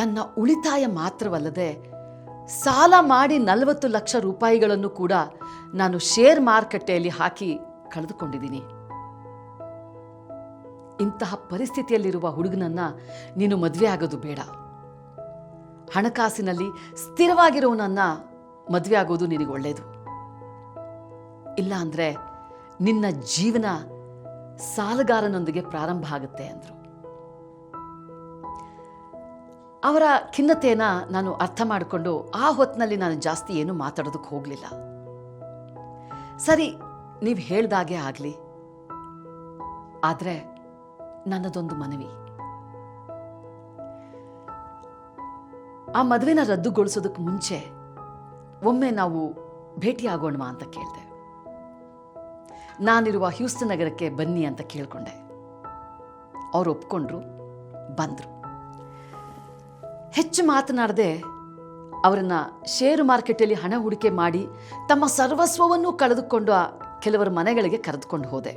ನನ್ನ ಉಳಿತಾಯ ಮಾತ್ರವಲ್ಲದೆ ಸಾಲ ಮಾಡಿ ನಲವತ್ತು ಲಕ್ಷ ರೂಪಾಯಿಗಳನ್ನು ಕೂಡ ನಾನು ಶೇರ್ ಮಾರುಕಟ್ಟೆಯಲ್ಲಿ ಹಾಕಿ ಕಳೆದುಕೊಂಡಿದ್ದೀನಿ. ಇಂತಹ ಪರಿಸ್ಥಿತಿಯಲ್ಲಿರುವ ಹುಡುಗನನ್ನ ನೀನು ಮದುವೆ ಆಗೋದು ಬೇಡ. ಹಣಕಾಸಿನಲ್ಲಿ ಸ್ಥಿರವಾಗಿರೋನನ್ನ ಮದುವೆ ಆಗೋದು ನಿನಗೆ ಒಳ್ಳೆಯದು ಇಲ್ಲ ಅಂದರೆ ನಿನ್ನ ಜೀವನ ಸಾಲಗಾರನೊಂದಿಗೆ ಪ್ರಾರಂಭ ಆಗುತ್ತೆ ಅಂದರು. ಅವರ ಖಿನ್ನತೆಯನ್ನು ನಾನು ಅರ್ಥ ಮಾಡಿಕೊಂಡು ಆ ಹೊತ್ತಿನಲ್ಲಿ ನಾನು ಜಾಸ್ತಿ ಏನು ಮಾತಾಡೋದಕ್ಕೆ ಹೋಗಲಿಲ್ಲ. ಸರಿ, ನೀವು ಹೇಳ್ದಾಗೆ ಆಗಲಿ. ಆದರೆ ನನ್ನದೊಂದು ಮನವಿ. ಆ ಮದುವೆನ ರದ್ದುಗೊಳಿಸೋದಕ್ಕೆ ಮುಂಚೆ ಒಮ್ಮೆ ನಾವು ಭೇಟಿಯಾಗೋಣವಾ ಅಂತ ಕೇಳಿದೆ. ನಾನಿರುವ ಹ್ಯೂಸ್ಟನ್ ನಗರಕ್ಕೆ ಬನ್ನಿ ಅಂತ ಕೇಳಿಕೊಂಡೆ. ಅವ್ರು ಒಪ್ಕೊಂಡ್ರು, ಬಂದರು. ಹೆಚ್ಚು ಮಾತನಾಡದೆ ಅವರನ್ನ ಷೇರು ಮಾರ್ಕೆಟಲ್ಲಿ ಹಣ ಹೂಡಿಕೆ ಮಾಡಿ ತಮ್ಮ ಸರ್ವಸ್ವವನ್ನು ಕಳೆದುಕೊಂಡು ಕೆಲವರ ಮನೆಗಳಿಗೆ ಕರೆದುಕೊಂಡು ಹೋದೆ.